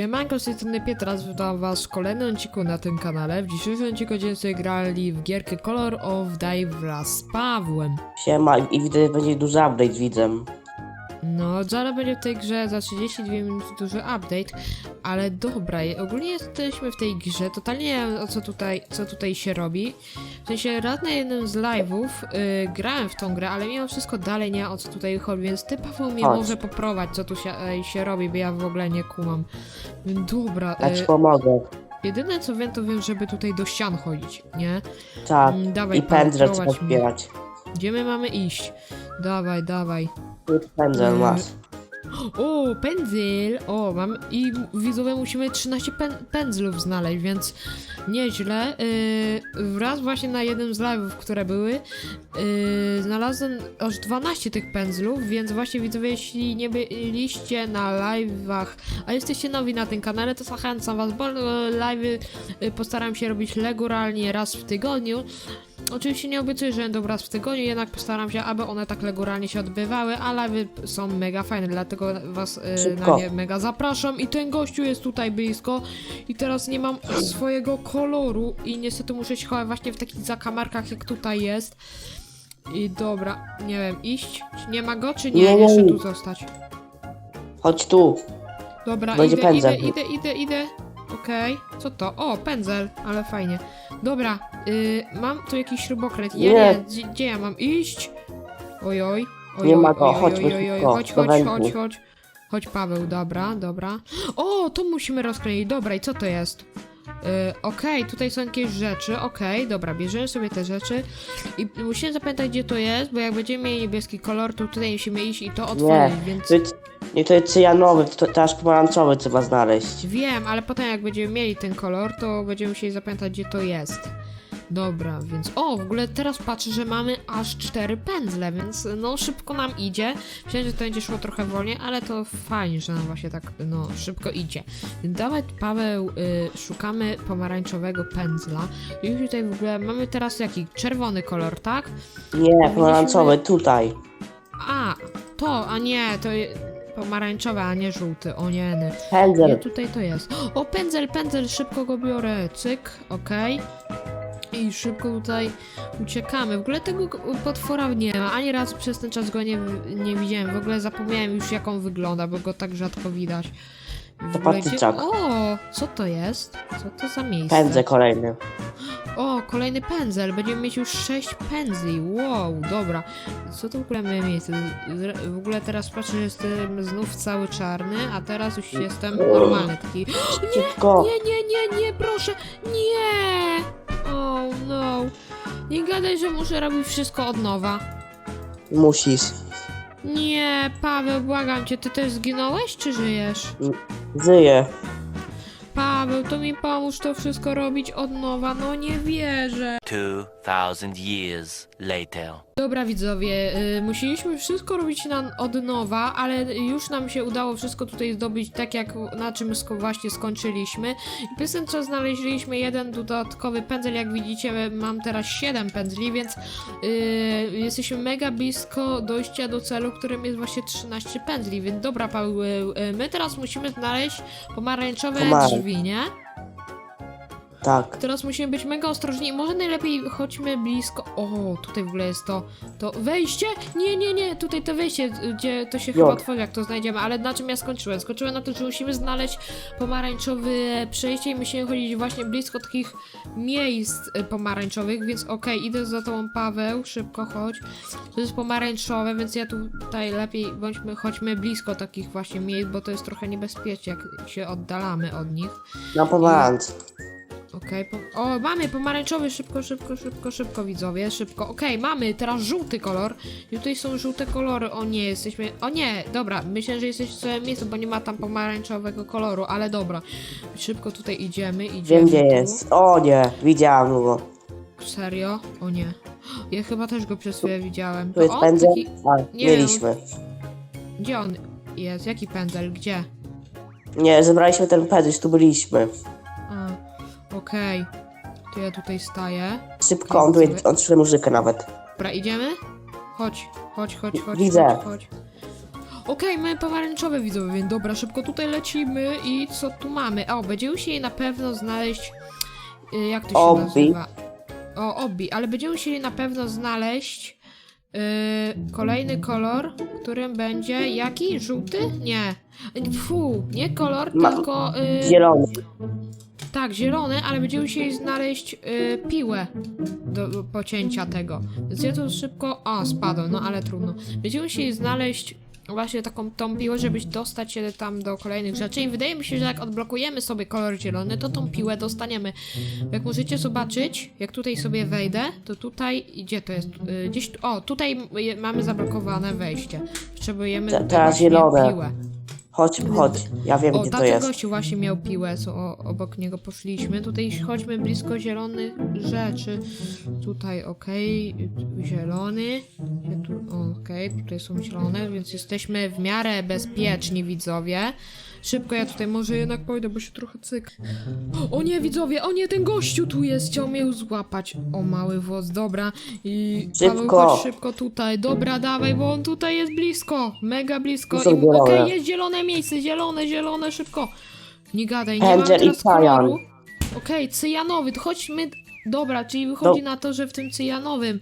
Siemanko, z tej strony witam was w kolejnym odcinku na tym kanale. W dzisiejszym odcinku będziemy grali w gierkę Color of Day wraz z Pawłem. Siema i widzę, że będzie duży update, widzę. No, zaraz będzie w tej grze za 32 minuty duży update, ale dobra, ogólnie jesteśmy w tej grze, totalnie nie wiem o co tutaj, co tutaj się robi. W sensie raz na jednym z live'ów y, grałem w tą grę, ale mimo wszystko dalej nie wiem o co tutaj chodzi, więc ty Paweł mnie Chodź. może poprowadź, co tu się, e, się robi, bo ja w ogóle nie kumam. Dobra, Ja ci y, pomogę. jedyne co wiem to wiem, żeby tutaj do ścian chodzić, nie? Tak. Mm, dawaj, I Paweł, pędzel trzeba prowadź mnie. zbierać. Gdzie my mamy iść? Dawaj, dawaj. Pędzel masz. O, pędzel! O, mam. I widzowie musimy 13 pę pędzlów znaleźć, więc nieźle. Yy, wraz właśnie na jednym z live'ów, które były, yy, znalazłem aż 12 tych pędzlów, więc właśnie widzowie, jeśli nie byliście na live'ach, a jesteście nowi na tym kanale, to zachęcam was, bo live'y y, postaram się robić regularnie raz w tygodniu. Oczywiście nie obiecuję, że będą raz w tygodniu, jednak postaram się, aby one tak regularnie się odbywały, a live'y są mega fajne, dlatego was y, na nie mega zapraszam. I ten gościu jest tutaj blisko i teraz nie mam swojego koloru i niestety muszę się chować właśnie w takich zakamarkach, jak tutaj jest. I dobra, nie wiem, iść? Czy Nie ma go, czy nie? Nie, nie, Jeszcze tu zostać. Chodź tu. Dobra, Będzie idę, pędzel. idę, idę, idę, idę. Okej, co to? O, pędzel, ale fajnie. Dobra, y, mam tu jakiś śrubokręt. Ja Nie. nie, gdzie, gdzie ja mam iść? Ojoj, ojoj, Nie ma go, ojoj, chodźmy szybko, chodź, do chodź, wędku. chodź, chodź. Chodź Paweł, dobra, dobra. O, to musimy rozkleić. Dobra, i co to jest? Y, Okej, tutaj są jakieś rzeczy, okej, dobra, bierzemy sobie te rzeczy i musimy zapamiętać gdzie to jest, bo jak będziemy mieli niebieski kolor, to tutaj musimy iść i to otworzyć, Nie. więc... To jest, nie, to jest cyjanowy, to też pomarańczowy trzeba znaleźć. Wiem, ale potem jak będziemy mieli ten kolor, to będziemy musieli zapamiętać, gdzie to jest. Dobra, więc o, w ogóle teraz patrzę, że mamy aż cztery pędzle, więc no szybko nam idzie. Myślałem, że to będzie szło trochę wolniej, ale to fajnie, że nam właśnie tak no szybko idzie. Dawaj, Paweł, y, szukamy pomarańczowego pędzla. I już tutaj w ogóle mamy teraz jaki? Czerwony kolor, tak? Nie, pomarańczowy, tutaj. A, to, a nie, to je- pomarańczowe, a nie żółty, o nie. ny. Nie, Pędzel. tutaj to jest. O, pędzel, pędzel, szybko go biorę. Cyk, okej. I szybko tutaj uciekamy. W ogóle tego potwora nie ma. Ani razu przez ten czas go nie, nie widziałem. W ogóle zapomniałem już jak on wygląda, bo go tak rzadko widać. W To ogóle gdzie-. O, co to jest? Co to za miejsce? Pędzel kolejny. O, kolejny pędzel. Będziemy mieć już sześć pędzli. Wow, dobra. Co to w ogóle mamy miejsce? W ogóle teraz patrzę, że jestem znów cały czarny, a teraz już jestem normalny taki. Szybko. Nie, nie, nie, nie, proszę. Nie! Oh no. Nie gadaj, że muszę robić wszystko od nowa. Musisz. Nie, Paweł, błagam cię, ty też zginąłeś, czy żyjesz? Żyje. Paweł, to mi pomóż to wszystko robić od nowa, no nie wierzę. 2,000 years later. Dobra widzowie, y, musieliśmy wszystko robić na, od nowa, ale już nam się udało wszystko tutaj zdobyć tak jak na czym sko właśnie skończyliśmy. I przez ten czas znaleźliśmy jeden dodatkowy pędzel, jak widzicie mam teraz 7 pędzli, więc y, jesteśmy mega blisko dojścia do celu, którym jest właśnie 13 pędzli, więc dobra Paweł, y, y, my teraz musimy znaleźć pomarańczowe Pomarańcz. drzwi, nie? Tak. Teraz musimy być mega ostrożni. Może najlepiej chodźmy blisko. O, tutaj w ogóle jest to, to wejście. Nie, nie, nie, tutaj to wejście, gdzie to się chyba otworzy, jak to znajdziemy. Ale na czym ja skończyłem? Skończyłem na tym, że musimy znaleźć pomarańczowe przejście i musimy chodzić właśnie blisko takich miejsc y, pomarańczowych, więc okej, idę za tobą Paweł, szybko chodź. To jest pomarańczowe, więc ja tutaj lepiej bądźmy, chodźmy blisko takich właśnie miejsc, bo to jest trochę niebezpieczne, jak się oddalamy od nich. Na pomarańcz. Okej, po... o, mamy pomarańczowy, szybko, szybko, szybko, szybko, widzowie, szybko. Okej, mamy teraz żółty kolor. I tutaj są żółte kolory. O nie, jesteśmy. O nie, dobra, myślę, że jesteś w swoim miejscu, bo nie ma tam pomarańczowego koloru, ale dobra. Szybko tutaj idziemy, idziemy. Wiem gdzie tu. jest. O nie, widziałam go. Serio? O nie. Ja chyba też go przez chwilę widziałem. Tu jest o, pędzel. taki... A, nie mieliśmy. Gdzie on jest? Jaki pędzel? Gdzie? Nie, zebraliśmy ten pędzel, tu byliśmy. Okej. To ja tutaj staję. Szybko, on tu on trzyma muzykę nawet. Dobra, idziemy? Chodź, chodź, chodź, chodź. Widzę. Chodź, chodź. Okej, mamy pomarańczowe widzowie, więc dobra, szybko tutaj lecimy i co tu mamy? O, będziemy musieli na pewno znaleźć, y, jak to się Obbi. nazywa? O, obi, ale będziemy musieli na pewno znaleźć y, kolejny kolor, którym będzie jaki? Żółty? Nie. Fu, nie kolor, Ma- tylko... Y, Zielony. Tak, zielony, ale będziemy musieli znaleźć y, piłę do, do pocięcia tego. Więc ja tu szybko. O, spadłem, no ale trudno. Będziemy musieli znaleźć właśnie taką tą piłę, żeby dostać się tam do kolejnych rzeczy. I wydaje mi się, że jak odblokujemy sobie kolor zielony, to tą piłę dostaniemy. Jak możecie zobaczyć, jak tutaj sobie wejdę, to tutaj. Gdzie to jest? Y, gdzieś. O, tutaj mamy zablokowane wejście. Potrzebujemy. Teraz właśnie zielone. Piłę. Chodź, chodź. Ja wiem, O, gdzie to tamten jest. gościu właśnie miał piłę, co o, obok niego poszliśmy. Tutaj chodźmy blisko zielonych rzeczy. Tutaj, okej, zielony. Tu, okej, tutaj są zielone, więc jesteśmy w miarę bezpieczni, widzowie. Szybko ja tutaj może jednak pójdę, bo się trochę cyk. O nie, widzowie, o nie, ten gościu tu jest, chciał mnie złapać. O, mały włos, dobra. I Paweł, Szybko. chodź szybko tutaj. Dobra, dawaj, bo on tutaj jest blisko, mega blisko. Są I- Okej, zielone. jest zielone miejsce, zielone, zielone, szybko. Nie gadaj, nie mam Angel i teraz koloru. Okej, cyjanowy, to chodźmy... Dobra, czyli wychodzi na to, że w tym cyjanowym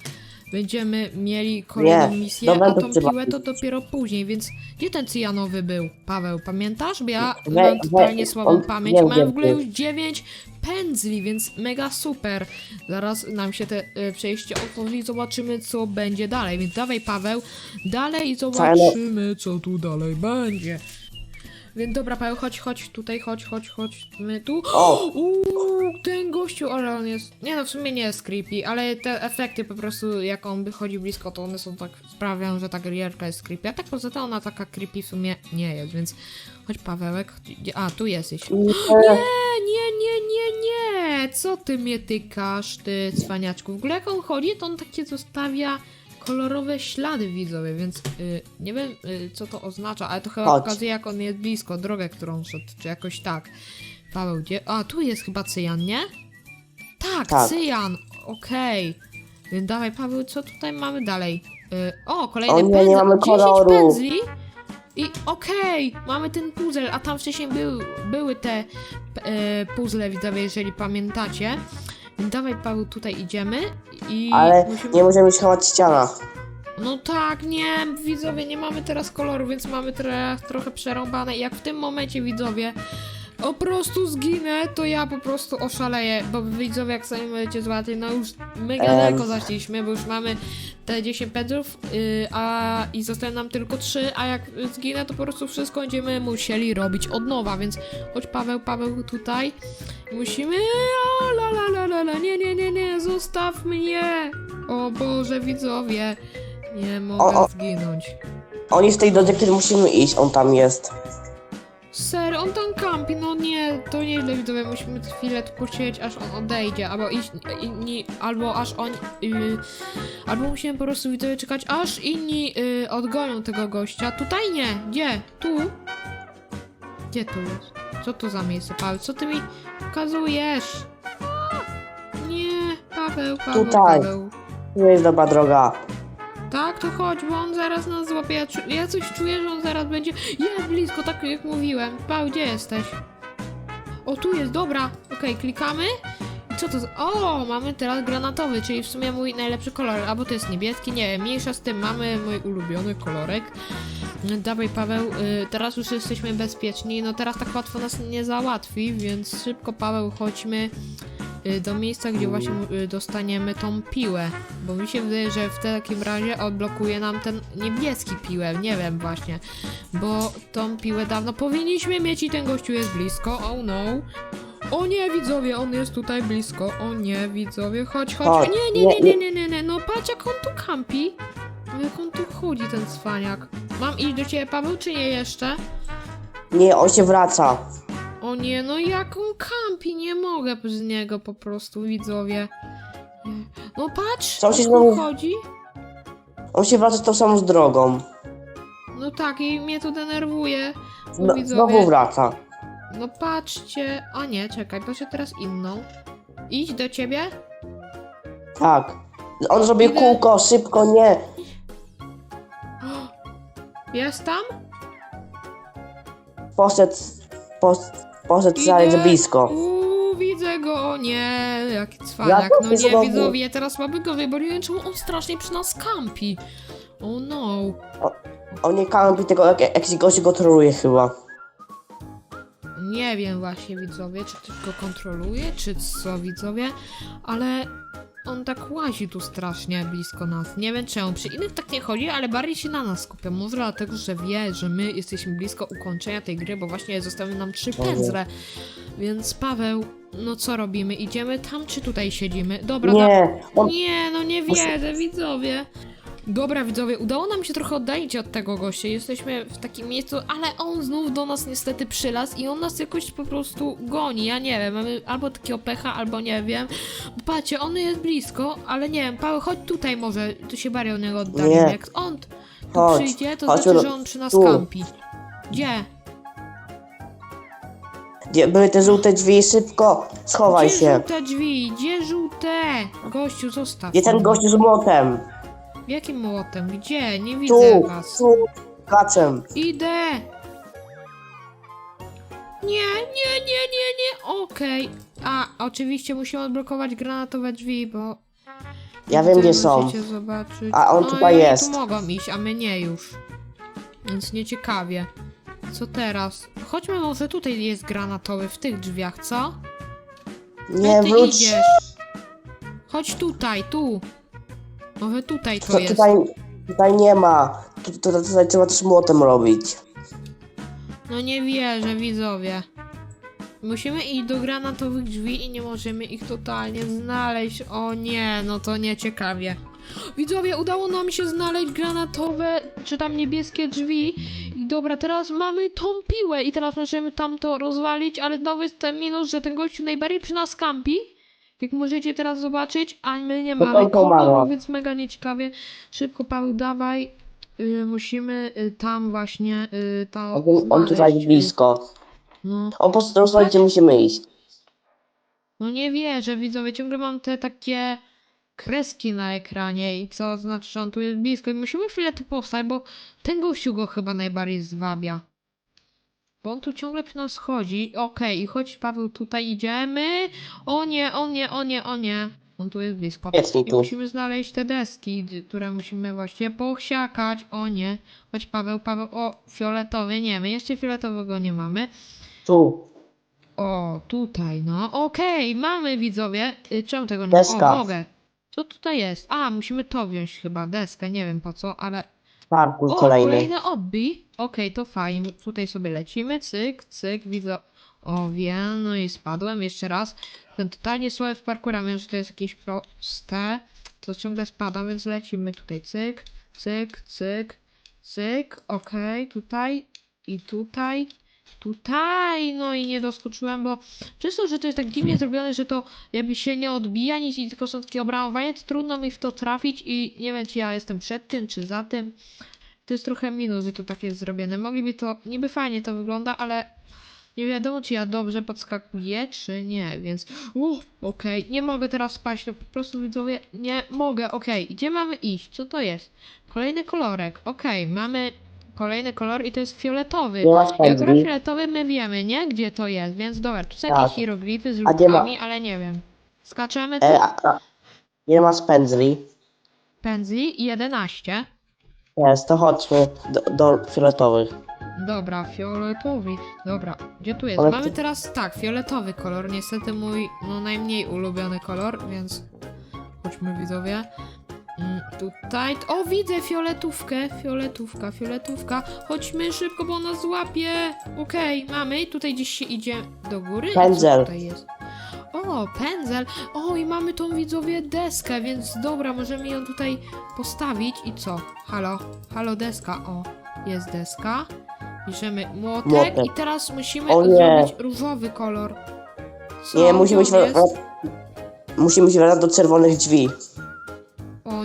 będziemy mieli kolejną Nie, misję, dobra, a to tą piłę to dopiero później, więc gdzie ten cyjanowy był, Paweł, pamiętasz? Bo ja We- mam totalnie słabą on- pamięć, wiem, mam w ogóle wiem. już 9 pędzli, więc mega super. Zaraz nam się te y, przejście otworzy i zobaczymy, co będzie dalej, więc dawaj, Paweł, dalej i zobaczymy, co tu dalej będzie. Więc dobra, Paweł, chodź, chodź tutaj, chodź, chodź, chodź. My tu. O! Uuu, ten gościu, ale on jest. Nie no, w sumie nie jest creepy, ale te efekty po prostu, jak on wychodzi blisko, to one są tak. sprawiają, że ta gierka jest creepy. A tak poza tym ona taka creepy w sumie nie jest, więc. Chodź, Pawełek. A, tu jesteś. Nie. Nie, nie, nie, nie, nie! Co ty mnie tykasz, ty cwaniaczku? W ogóle jak on chodzi, to on takie zostawia kolorowe ślady widzowie, więc y, nie wiem y, co to oznacza, ale to chyba Chodź. pokazuje jak on jest blisko, drogę którą szedł, czy jakoś tak. Paweł, gdzie? A, tu jest chyba cyjan, nie? Tak, Tak. cyjan, okej. Więc dawaj Paweł, co tutaj mamy dalej? Y, o, kolejny O nie, nie pędzel, mamy 10 koloru. pędzli. I okej, mamy ten puzzle, a tam wcześniej był, były te p- e, puzzle, widzowie, jeżeli pamiętacie. Dawaj, Paweł, tutaj idziemy i Ale musimy... nie możemy się chować w ścianach. No tak, nie, widzowie, nie mamy teraz koloru, więc mamy trochę przerąbane jak w tym momencie, widzowie, po prostu zginę, to ja po prostu oszaleję, bo widzowie, jak sami będziecie zobaczyć, no już mega Em. daleko zaszliśmy, bo już mamy te 10 pędzów, yy, a i zostały nam tylko 3, a jak zginę, to po prostu wszystko będziemy musieli robić od nowa, więc chodź Paweł, Paweł tutaj, musimy, a, la la la la la, nie, nie, nie, nie, zostaw mnie, o Boże, widzowie, nie mogę O, o. zginąć. On jest w tej drodze, której musimy iść, on tam jest. Ser, on tam kampi, no nie, to nieźle widzowie, musimy chwilę tu posiedzieć, aż on odejdzie, albo iść, inni, albo aż on, yy, albo musimy po prostu widzowie czekać, aż inni yy, odgonią tego gościa. Tutaj nie, gdzie? Tu? Gdzie tu jest? Co to za miejsce, Paweł? Co ty mi pokazujesz? Nie, Paweł, Paweł, Tutaj. Paweł. Tu jest dobra droga. Tak, to chodź, bo on zaraz nas złapie. Ja, ja coś czuję, że on zaraz będzie. Jest blisko, tak jak mówiłem. Paweł, gdzie jesteś? O, tu jest, dobra. Okej, klikamy. I co to za... O, mamy teraz granatowy, czyli w sumie mój najlepszy kolor. Albo to jest niebieski, nie wiem. Mniejsza z tym, mamy mój ulubiony kolorek. Dawaj, Paweł, y, teraz już jesteśmy bezpieczni. No teraz tak łatwo nas nie załatwi, więc szybko, Paweł, chodźmy do miejsca, gdzie właśnie y, dostaniemy tą piłę. Bo mi się wydaje, że w takim razie odblokuje nam ten niebieski piłę. Nie wiem właśnie. Bo tą piłę dawno powinniśmy mieć i ten gościu jest blisko. Oh no. O nie, widzowie, on jest tutaj blisko. O nie, widzowie, chodź, chodź. Nie, nie, nie, nie, nie, nie, nie. No patrz, jak on tu kampi. Jak on tu chodzi, ten cwaniak. Mam iść do ciebie, Paweł, czy nie jeszcze? Nie, on się wraca. O nie, no jak on kampi, nie mogę z niego po prostu, widzowie. Nie. No patrz, Co się znowu- chodzi. On się wraca tą samą z drogą. No tak, i mnie to denerwuje. No, widzowie- znowu wraca. No patrzcie. A nie, czekaj, proszę teraz inną. Idź do ciebie. Tak. On zrobi Idę. kółko, szybko, nie. Jest tam? poszedł, pos, poszedł dalej za blisko. Uuu, widzę go, o nie, jaki cwaniak. No nie, widzowie, teraz mamy go wyboriłem, czemu on strasznie przy nas kampi. Oh no. On nie kampi, tylko jak, jakiś gość go troluje chyba. Nie wiem właśnie, widzowie, czy ktoś go kontroluje, czy co, widzowie, ale on tak łazi tu strasznie blisko nas. Nie wiem czemu, przy innych tak nie chodzi, ale bardziej się na nas skupia. Może dlatego, że wie, że my jesteśmy blisko ukończenia tej gry, bo właśnie zostały nam trzy Dobra. pędzle. Więc Paweł, no co robimy? Idziemy tam, czy tutaj siedzimy? Dobra, Nie, on, nie, no nie wierzę, widzowie. Dobra, widzowie, udało nam się trochę oddalić od tego gościa. Jesteśmy w takim miejscu, ale on znów do nas niestety przylazł i on nas jakoś po prostu goni. Ja nie wiem, mamy albo takiego pecha, albo nie wiem. Patrzcie, on jest blisko, ale nie wiem, Paweł, chodź tutaj może, tu się bardziej od niego oddali. Nie. Jak on tu Chodź, przyjdzie, to chodź, znaczy, no, że on przy nas tu. kampi. Gdzie? gdzie były te żółte drzwi, szybko, schowaj Gdzie się. żółte drzwi? Gdzie żółte? Gościu, zostaw. Gdzie ten gościu z młotem? Jakim młotem? Gdzie? Nie widzę Tu, was. tu, kacem. Idę! Nie, nie, nie, nie, nie, okej. A, oczywiście musimy odblokować granatowe drzwi, bo... Ja wiem, gdzie są. Musicie zobaczyć. A on tutaj oni jest. tu mogą iść, a my nie już. Więc nieciekawie. Co teraz? Chodźmy może tutaj jest granatowy, w tych drzwiach, co? Nie, ty wróć. idziesz? Chodź tutaj, tu. Może tutaj to To, jest. tutaj, tutaj nie ma. Tu, tu, tutaj trzeba też młotem robić. No nie wierzę, widzowie. Musimy iść do granatowych drzwi i nie możemy ich totalnie znaleźć. O nie, no to nieciekawie. Widzowie, udało nam się znaleźć granatowe, czy tam niebieskie drzwi. I dobra, teraz mamy tą piłę i teraz możemy tam to rozwalić, ale znowu jest ten minus, że ten gościu najbardziej przy nas kampi. Jak możecie teraz zobaczyć, a my nie No mamy pomarła. koloru, więc mega nieciekawie. Szybko, Paweł, dawaj. Y, musimy y, tam właśnie y, to On, on tutaj znaleźć. blisko. No. On po prostu gdzie musimy iść. no nie wierzę, widzowie, ciągle mam te takie kreski na ekranie i co znaczy, że on tu jest blisko i musimy chwilę tu postać, bo ten gościu go chyba najbardziej zwabia. Bo on tu ciągle przy nas chodzi. Okej, i chodź Paweł, tutaj idziemy. O nie, o nie, o nie, o nie. On tu jest blisko. Jest mi I tu. musimy znaleźć te deski, d- które musimy właściwie posiakać. O nie. Chodź Paweł, Paweł, o, fioletowy, nie, my jeszcze fioletowego nie mamy. Tu. O, tutaj, no. Okej, mamy widzowie. Y, Czemu tego nie Deska. O, mogę. Co tutaj jest? A, musimy to wziąć chyba, deskę, nie wiem po co, ale... Parkour O, kolejny. kolejne obbi. Okej, to fajnie. Tutaj sobie lecimy, cyk, cyk, widzę... O, wiem, no i spadłem jeszcze raz. Ten totalnie słaby w parkurze, wiem, że to jest jakieś proste. To ciągle spadam, więc lecimy tutaj, cyk, cyk, cyk, cyk, okej, tutaj i tutaj. Tutaj, no i nie doskoczyłem, bo przez to, że to jest tak dziwnie zrobione, że to jakby się nie odbija nic i tylko są takie obramowania, to trudno mi w to trafić i nie wiem, czy ja jestem przed tym, czy za tym. To jest trochę minus, że to tak jest zrobione. Mogliby to, niby fajnie to wygląda, ale nie wiadomo, czy ja dobrze podskakuję, czy nie, więc uff, okej, nie mogę teraz spać, no po prostu widzowie, nie mogę, okej, gdzie mamy iść, co to jest? Kolejny kolorek, okej, mamy kolejny kolor i to jest fioletowy. I akurat fioletowy my wiemy, nie? Gdzie to jest, więc dobra, tu są Tak. jakieś hieroglify z lubkami, ale nie wiem. Skaczemy tu, E, a, a, nie ma spędzli. pędzli 11. Jest, to chodźmy do, do fioletowych. Dobra, fioletowy. Dobra, gdzie tu jest? Ale Mamy ty- teraz tak, fioletowy kolor. Niestety mój no najmniej ulubiony kolor, więc chodźmy widzowie. Mm, Tutaj. O, widzę fioletówkę. Fioletówka, fioletówka. Chodźmy szybko, bo ona złapie. Okej, mamy. Tutaj gdzieś się idzie do góry. Co Pędzel. tutaj jest? O, pędzel. O, i mamy tą widzowie deskę, więc dobra, możemy ją tutaj postawić. I co? Halo, halo deska. O, jest deska. Piszemy młotek, Młotek. i teraz musimy O nie. zrobić różowy kolor. Co? Nie, musimy się, jest? musimy się wracać do czerwonych drzwi.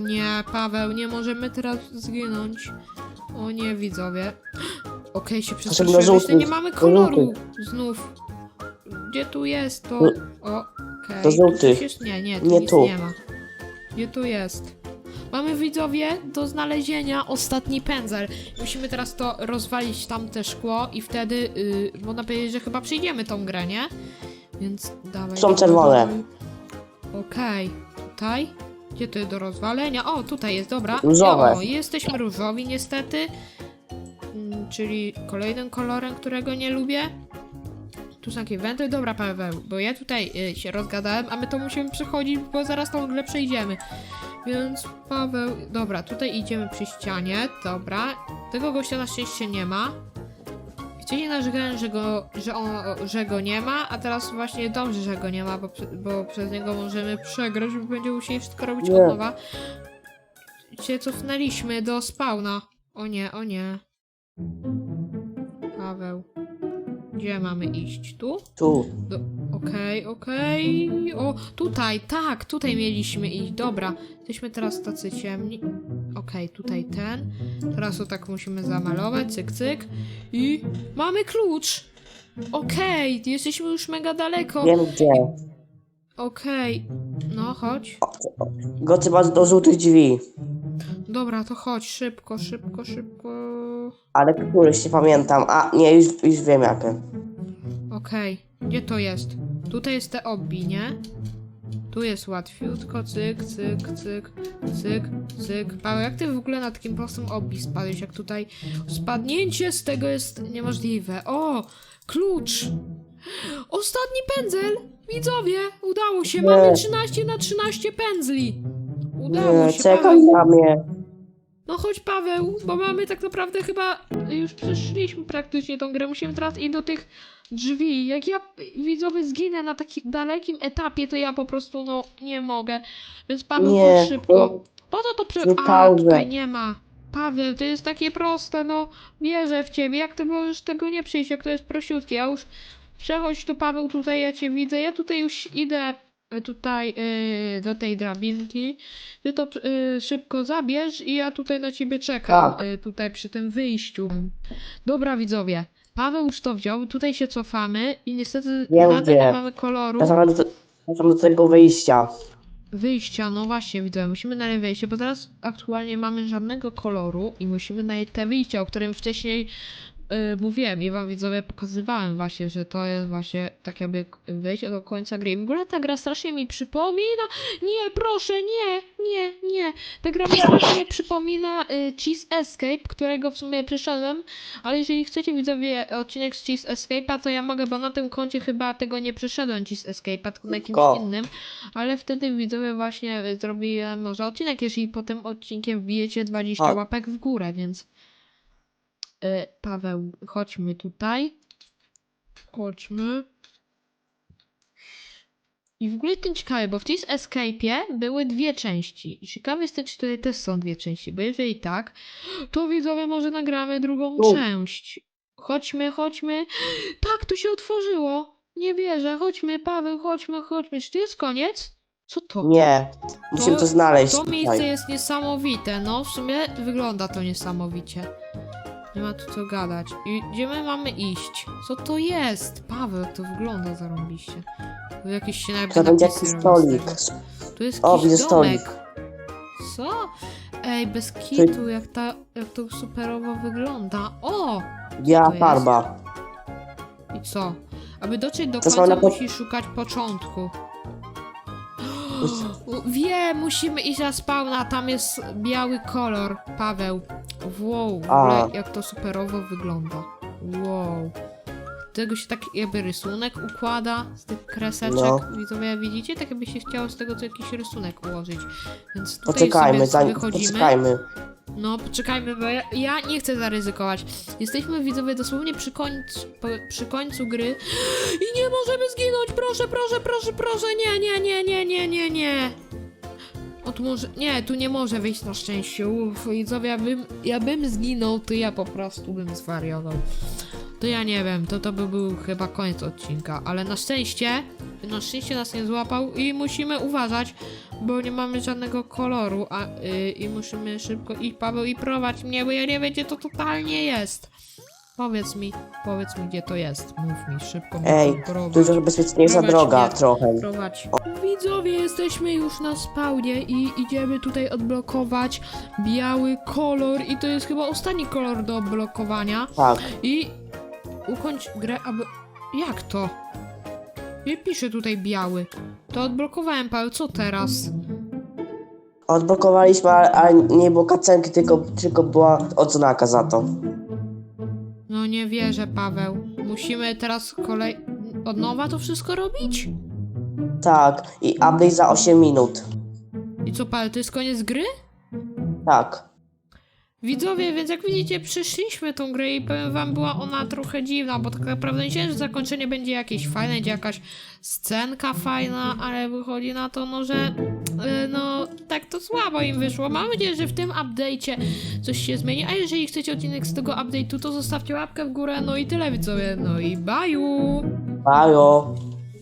Nie, Paweł, nie możemy teraz zginąć. O nie, widzowie. Okej, się przestraszyłem, jeszcze nie mamy koloru. Znów. Gdzie tu jest to? Okej. coś jest? Nie, nie, tu Nie nic tu. nie ma. Gdzie tu jest? Mamy widzowie do znalezienia ostatni pędzel. Musimy teraz to rozwalić tamte szkło i wtedy yy, można powiedzieć, że chyba przyjdziemy tą grę, nie? Więc dawaj. Są dawaj, czerwone. dawaj. Okej, tutaj. Gdzie jest do rozwalenia? O, tutaj jest, dobra. Różowe. O, jesteśmy różowi niestety. Mm, Czyli kolejnym kolorem, którego nie lubię. Tu są takie wenty. Dobra, Paweł, bo ja tutaj y, się rozgadałem, a my to musimy przechodzić, bo zaraz tą grę przejdziemy. Więc Paweł, dobra, tutaj idziemy przy ścianie, dobra. Tego gościa na szczęście nie ma. Chcieli narzekałem, że go, że, on, że go nie ma, a teraz właśnie dobrze, że go nie ma, bo, bo przez niego możemy przegrać, bo będziemy musieli wszystko robić Nie. od nowa. Się cofnęliśmy do spawna. O nie, o nie. Paweł. Gdzie mamy iść? Tu? Tu. Do... Okej, okej. O, tutaj, tak, tutaj mieliśmy iść. Dobra, jesteśmy teraz tacy ciemni. Okej, tutaj ten. Teraz to tak musimy zamalować, cyk, cyk. I mamy klucz. Okej, jesteśmy już mega daleko. Wiem gdzie. Okej, no chodź. Go trzeba do żółtych drzwi. Dobra, to chodź, szybko, szybko, szybko. Ale któryś nie pamiętam. A, nie, już, już wiem jakie. Okej, gdzie to jest? Tutaj jest te obi, nie? Tu jest łatwiutko, cyk, cyk, cyk, cyk, cyk. Paweł, jak ty w ogóle na takim prostym obi spadłeś, jak tutaj spadnięcie z tego jest niemożliwe. O, klucz! Ostatni pędzel! Widzowie, udało się, mamy 13 na 13 pędzli! Udało Nie, się, czekaj Paweł. na mnie. No chodź Paweł, bo mamy tak naprawdę chyba już przeszliśmy praktycznie tą grę. Musimy teraz iść do tych drzwi. Jak ja widzowie zginę na takim dalekim etapie, to ja po prostu no nie mogę. Więc Paweł Nie, chodź szybko. bo- Po co to prze... A, pauzę. tutaj nie ma. Paweł, to jest takie proste, no wierzę w ciebie. Jak ty możesz tego nie przyjść, jak to jest prosiutkie? Ja już przechodź tu Paweł, tutaj ja cię widzę. Ja tutaj już idę tutaj y, do tej drabinki. Ty to y, szybko zabierz i ja tutaj na ciebie czekam. Tak. Y, tutaj przy tym wyjściu. Dobra widzowie. Paweł już to wziął, tutaj się cofamy i niestety nadal nie mamy koloru Wracam do, do tego wyjścia. wyjścia. No właśnie widzę, musimy znaleźć wyjście, bo teraz aktualnie mamy żadnego koloru i musimy znaleźć te wyjścia, o którym wcześniej y, mówiłem i wam widzowie pokazywałem właśnie, że to jest właśnie tak jakby wejście do końca gry. W ogóle ta gra strasznie mi przypomina. Nie, proszę, nie, nie, nie. Ta gra mi strasznie przypomina y, Cheese Escape, którego w sumie przyszedłem, ale jeżeli chcecie widzowie odcinek z Cheese Escape'a, to ja mogę, bo na tym koncie chyba tego nie przyszedłem Cheese Escape'a, tylko na jakimś Ko. innym, ale wtedy widzowie właśnie zrobiłem może odcinek, jeżeli po tym odcinkiem wbijecie 20 A. łapek w górę, więc y, Paweł, chodźmy tutaj. Chodźmy. I w ogóle jestem ciekawy, bo w Cheese Escape'ie były dwie części. I ciekawy jestem, czy tutaj też są dwie części, bo jeżeli tak, to widzowie może nagramy drugą Tu. część. Chodźmy, chodźmy. Tak, to się otworzyło. Nie wierzę, chodźmy, Paweł, chodźmy, chodźmy. Czy to jest koniec? Co to? Nie. Musimy to, znaleźć. To tutaj. miejsce jest niesamowite, no w sumie wygląda to niesamowicie. Nie ma tu co gadać. I gdzie my mamy iść? Co to jest? Paweł, jak to wygląda zarąbiście. Tu jakieś się To będzie jakiś stolik. Tu jest O, jakiś widzę domek. stolik. Co? Ej, bez kitu, jak, ta, jak to superowo wygląda. O! Jest? farba. I co? Aby dotrzeć do To są końca na po- musisz szukać początku. Wiem, musimy iść na spawna, tam jest biały kolor, Paweł. Wow, w A. ogóle jak to superowo wygląda. Wow. Tego się tak jakby rysunek układa, z tych kreseczek. No. Widzowie, widzicie? Tak jakby się chciało z tego co jakiś rysunek ułożyć. Więc tutaj Poczekajmy, sobie zanim, wychodzimy. poczekajmy. No, poczekajmy, bo ja, ja nie chcę zaryzykować. Jesteśmy widzowie dosłownie przy końcu, po, przy końcu gry i nie możemy zginąć. Proszę, proszę, proszę, proszę. Nie, nie, nie, nie, nie, nie, nie. O, tu może. Nie, tu nie może wyjść na szczęście. Uff, widzowie, ja bym, ja bym zginął, to ja po prostu bym zwariował. To ja nie wiem, to to by był chyba koniec odcinka, ale na szczęście, na szczęście nas nie złapał i musimy uważać, bo nie mamy żadnego koloru, a y, i musimy szybko iść, Paweł, i prowadź mnie, bo ja nie wiem, gdzie to totalnie jest. Powiedz mi, powiedz mi, gdzie to jest. Mów mi, szybko mi Ej, prowadź. jest bezpieczniejsza Prowadź droga mnie. trochę. prowadź. Widzowie, jesteśmy już na spawnie i idziemy tutaj odblokować biały kolor i to jest chyba ostatni kolor do odblokowania Tak. i ukończ grę, aby... Jak to? Nie pisze tutaj biały. To odblokowałem, Paweł, co teraz? Odblokowaliśmy, ale, ale nie było kacenki, tylko, tylko była odznaka za to. No nie wierzę, Paweł. Musimy teraz kolej... Od nowa to wszystko robić? Tak. I update za 8 minut. I co, Paweł, to jest koniec gry? Tak. Widzowie, więc jak widzicie, przeszliśmy tą grę i powiem wam, była ona trochę dziwna, bo tak naprawdę myślałem, że zakończenie będzie jakieś fajne, będzie jakaś scenka fajna, ale wychodzi na to, no, że e, no, tak to słabo im wyszło. Mam nadzieję, że w tym update'cie coś się zmieni, a jeżeli chcecie odcinek z tego update'u, to zostawcie łapkę w górę, no i tyle widzowie, no i baju! Bajo.